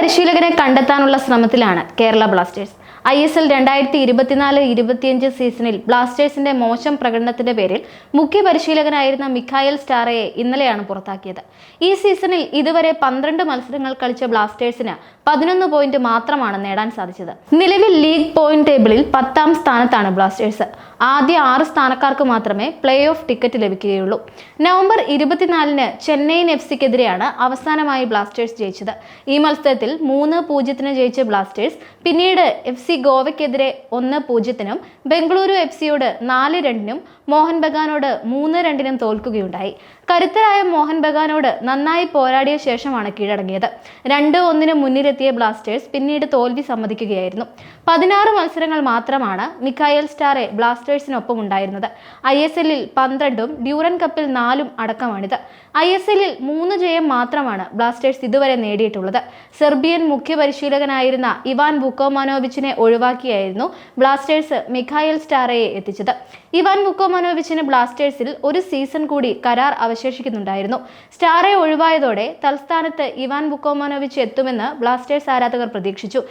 പരിശീലകനെ കണ്ടെത്താനുള്ള ശ്രമത്തിലാണ് Kerala Blasters. I S L രണ്ടായിരത്തി ഇരുപത്തിനാല് ഇരുപത്തിയഞ്ച് സീസണിൽ ബ്ലാസ്റ്റേഴ്സിന്റെ മോശം പ്രകടനത്തിന്റെ പേരിൽ മുഖ്യ പരിശീലകനായിരുന്ന മിഖായൽ സ്റ്റാറയെ ഇന്നലെയാണ് പുറത്താക്കിയത്. ഈ സീസണിൽ ഇതുവരെ പന്ത്രണ്ട് മത്സരങ്ങൾ കളിച്ച ബ്ലാസ്റ്റേഴ്സിന് പതിനൊന്ന് പോയിന്റ് മാത്രമാണ് നേടാൻ സാധിച്ചത്. നിലവിൽ ലീഗ് പോയിന്റ് ടേബിളിൽ പത്താം സ്ഥാനത്താണ് ബ്ലാസ്റ്റേഴ്സ്. ആദ്യ ആറ് സ്ഥാനക്കാർക്ക് മാത്രമേ പ്ലേ ഓഫ് ടിക്കറ്റ് ലഭിക്കുകയുള്ളൂ. നവംബർ ഇരുപത്തിനാലിന് ചെന്നൈയിൻ എഫ് സിക്കെതിരെയാണ് അവസാനമായി ബ്ലാസ്റ്റേഴ്സ് ജയിച്ചത്. ഈ മത്സരത്തിൽ മൂന്ന് പൂജ്യത്തിന് ജയിച്ച ബ്ലാസ്റ്റേഴ്സ് പിന്നീട് എഫ് സി ഗോവയ്ക്കെതിരെ ഒന്ന് പൂജ്യത്തിനും ബംഗളൂരു എഫ് സിയോട് നാല് രണ്ടിനും മോഹൻ ബഗാനോട് മൂന്ന് രണ്ടിനും തോൽക്കുകയുണ്ടായി. കരുത്തരായ മോഹൻ ബഗാനോട് നന്നായി പോരാടിയ ശേഷമാണ് കീഴടങ്ങിയത്. രണ്ട് ഒന്നിന് മുന്നിലെത്തിയ ബ്ലാസ്റ്റേഴ്സ് പിന്നീട് തോൽവി സമ്മതിക്കുകയായിരുന്നു. പതിനാറ് മത്സരങ്ങൾ മാത്രമാണ് മിഖായൽ സ്റ്റാറെ ബ്ലാസ്റ്റേഴ്സിനൊപ്പം ഉണ്ടായിരുന്നത്. ഐ എസ് എല്ലിൽ പന്ത്രണ്ടും ഡ്യൂറൻ കപ്പിൽ നാലും അടക്കമാണിത്. ഐ എസ് എല്ലിൽ മൂന്ന് ജയം മാത്രമാണ് ബ്ലാസ്റ്റേഴ്സ് ഇതുവരെ നേടിയിട്ടുള്ളത്. സെർബിയൻ മുഖ്യ പരിശീലകനായിരുന്ന ഇവാൻ ബുക്കോമാനോവിച്ചിനെ ഒഴിവാക്കിയായിരുന്നു ബ്ലാസ്റ്റേഴ്സ് മിഖായൽ സ്റ്റാറയെ എത്തിച്ചത്. ഇവാൻ മുക്കോമനോവിച്ചിന് ബ്ലാസ്റ്റേഴ്സിൽ ഒരു സീസൺ കൂടി കരാർ അവശേഷിക്കുന്നുണ്ടായിരുന്നു. സ്റ്റാറെ ഒഴിവായതോടെ തൽസ്ഥാനത്ത് ഇവാൻ മുക്കോമനോവിച്ച് എത്തുമെന്ന് ബ്ലാസ്റ്റേഴ്സ് ആരാധകർ പ്രതീക്ഷിച്ചു.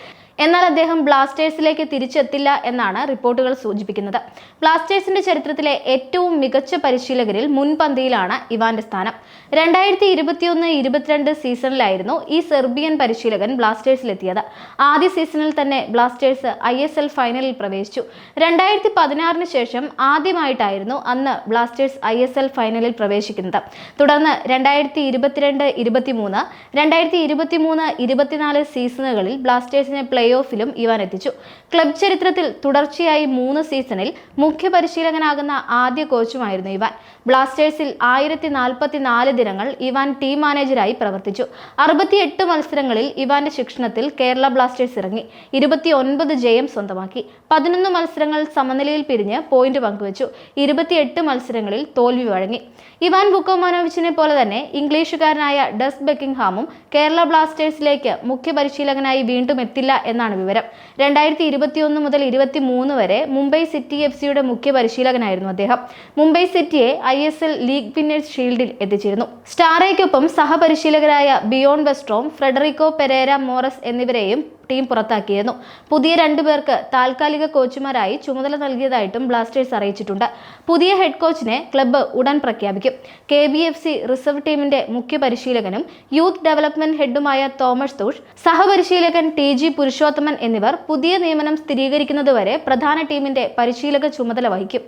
എന്നാൽ അദ്ദേഹം ബ്ലാസ്റ്റേഴ്സിലേക്ക് തിരിച്ചെത്തില്ല എന്നാണ് റിപ്പോർട്ടുകൾ സൂചിപ്പിക്കുന്നത്. ബ്ലാസ്റ്റേഴ്സിന്റെ ചരിത്രത്തിലെ ഏറ്റവും മികച്ച പരിശീലകരിൽ മുൻപന്തിയിലാണ് ഇവാന്റെ സ്ഥാനം. രണ്ടായിരത്തി ഇരുപത്തിയൊന്ന് ഇരുപത്തിരണ്ട് സീസണിലായിരുന്നു ഈ സെർബിയൻ പരിശീലകൻ ബ്ലാസ്റ്റേഴ്സിലെത്തിയത്. ആദ്യ സീസണിൽ തന്നെ ബ്ലാസ്റ്റേഴ്സ് ഐ എസ് എൽ ഫൈനലിൽ പ്രവേശിച്ചു. രണ്ടായിരത്തി പതിനാറിന് ശേഷം ആദ്യമായിട്ടായിരുന്നു അന്ന് ബ്ലാസ്റ്റേഴ്സ് ഐ എസ് എൽ ഫൈനലിൽ പ്രവേശിക്കുന്നത്. തുടർന്ന് രണ്ടായിരത്തി ഇരുപത്തിരണ്ട് ഇരുപത്തിമൂന്ന് രണ്ടായിരത്തി ഇരുപത്തിമൂന്ന് ഇരുപത്തിനാല് സീസണുകളിൽ ബ്ലാസ്റ്റേഴ്സിനെ പ്ലേ ഓഫിലും ഇവാൻ എത്തിച്ചു. ക്ലബ് ചരിത്രത്തിൽ തുടർച്ചയായി മൂന്ന് സീസണിൽ മുഖ്യ പരിശീലകനാകുന്ന ആദ്യ കോച്ചുമായിരുന്നു ഇവാൻ. ബ്ലാസ്റ്റേഴ്സിൽ ആയിരത്തി നാൽപ്പത്തി നാല് ദിനങ്ങൾ ഇവാൻ ടീം മാനേജരായി പ്രവർത്തിച്ചു. അറുപത്തിയെട്ട് മത്സരങ്ങളിൽ ഇവാന്റെ ശിക്ഷണത്തിൽ കേരള ബ്ലാസ്റ്റേഴ്സ് ഇറങ്ങി. ഇരുപത്തി ഒൻപത് ജയം സ്വന്തമാക്കി. പതിനൊന്ന് മത്സരങ്ങൾ സമനിലയിൽ പിരിഞ്ഞ് പോയിന്റ് പങ്കുവച്ചു. ഇരുപത്തിയെട്ട് മത്സരങ്ങളിൽ തോൽവി വഴങ്ങി. ഇവാൻ ബുക്കോമാനോവിച്ചിനെ പോലെ തന്നെ ഇംഗ്ലീഷുകാരനായ ഡസ് ബെക്കിംഗ്ഹാമും കേരള ബ്ലാസ്റ്റേഴ്സിലേക്ക് മുഖ്യ പരിശീലകനായി വീണ്ടും എത്തില്ല എന്നാണ് വിവരം. രണ്ടായിരത്തി ഇരുപത്തിയൊന്ന് മുതൽ ഇരുപത്തി മൂന്ന് വരെ മുംബൈ സിറ്റി എഫ് സിയുടെ മുഖ്യ പരിശീലകനായിരുന്നു അദ്ദേഹം. മുംബൈ സിറ്റിയെ I S L league winners ഷീൽഡിൽ എത്തിച്ചിരുന്നു. സ്റ്റാറയ്ക്കൊപ്പം സഹപരിശീലകരായ Bjorn Westrom Frederico Pereira Moraes എന്നിവരെയും ടീം പുറത്താക്കിയിരുന്നു. പുതിയ രണ്ടു പേർക്ക് താൽക്കാലിക കോച്ചുമാരായി ചുമതല നൽകിയതായിട്ടും ബ്ലാസ്റ്റേഴ്സ് അറിയിച്ചിട്ടുണ്ട്. പുതിയ ഹെഡ് കോച്ചിനെ ക്ലബ്ബ് ഉടൻ പ്രഖ്യാപിക്കും. K B F C reserve ടീമിന്റെ മുഖ്യ പരിശീലകനും യൂത്ത് ഡെവലപ്മെന്റ് ഹെഡുമായ തോമസ് തോഷ് സഹപരിശീലകൻ ടി ജി പുരുഷോത്തമൻ എന്നിവർ പുതിയ നിയമനം സ്ഥിരീകരിക്കുന്നതുവരെ പ്രധാന ടീമിന്റെ പരിശീലക ചുമതല വഹിക്കും.